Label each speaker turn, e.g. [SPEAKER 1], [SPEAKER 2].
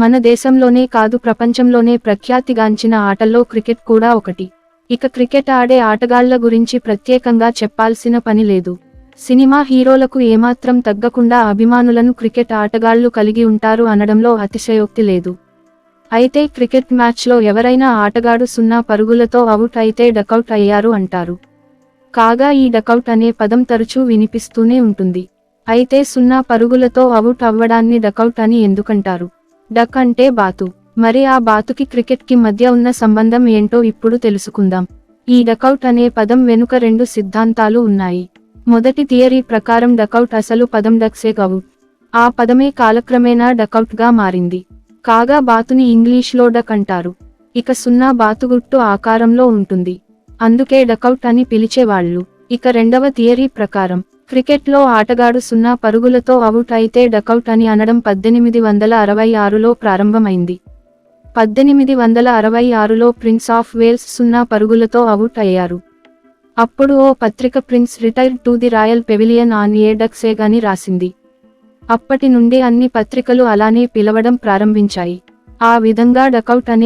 [SPEAKER 1] మన దేశంలోనే కాదు ప్రపంచంలోనే ప్రఖ్యాతిగాంచిన ఆటల్లో క్రికెట్ కూడా ఒకటి. ఇక క్రికెట్ ఆడే ఆటగాళ్ళ గురించి ప్రత్యేకంగా చెప్పాల్సిన పని లేదు. సినిమా హీరోలకు ఏమాత్రం తగ్గకుండా అభిమానులను క్రికెట్ ఆటగాళ్ళు కలిగి ఉంటారు అనడంలో అతిశయోక్తి లేదు. అయితే క్రికెట్ మ్యాచ్లో ఎవరైనా ఆటగాడు సున్నా పరుగులతో అవుట్ అయితే డకౌట్ అయ్యారు అంటారు. కాగా ఈ డకౌట్ అనే పదం తరచూ వినిపిస్తూనే ఉంటుంది. అయితే సున్నా పరుగులతో అవుట్ అవ్వడాన్ని డకౌట్ అని ఎందుకంటారు? డక్ అంటే బాతు. మరి ఆ బాతుకి క్రికెట్కి మధ్య ఉన్న సంబంధం ఏంటో ఇప్పుడు తెలుసుకుందాం. ఈ డకౌట్ అనే పదం వెనుక రెండు సిద్ధాంతాలు ఉన్నాయి. మొదటి థియరీ ప్రకారం డకౌట్ అసలు పదం డక్సే గౌట్ ఆ పదమే కాలక్రమేణా డకౌట్గా మారింది. కాగా బాతుని ఇంగ్లీష్లో డక్ అంటారు. ఇక సున్నా బాతుగుట్టు ఆకారంలో ఉంటుంది. అందుకే డకౌట్ అని పిలిచేవాళ్ళు. ఇక రెండవ థియరీ ప్రకారం క్రికెట్లో ఆటగాడు సున్నా పరుగులతో అవుట్ అయితే డకౌట్ అని అనడం పద్దెనిమిది వందల అరవై ఆరులో ప్రారంభమైంది. పద్దెనిమిది వందల అరవై ఆరులో ప్రిన్స్ ఆఫ్ వేల్స్ సున్నా పరుగులతో అవుట్ అయ్యారు. అప్పుడు ఓ పత్రిక prince retired to the royal pavilion on a duck's egg అని రాసింది. అప్పటి నుండి అన్ని పత్రికలు అలానే పిలవడం ప్రారంభించాయి. ఆ విధంగా డకౌట్ అనే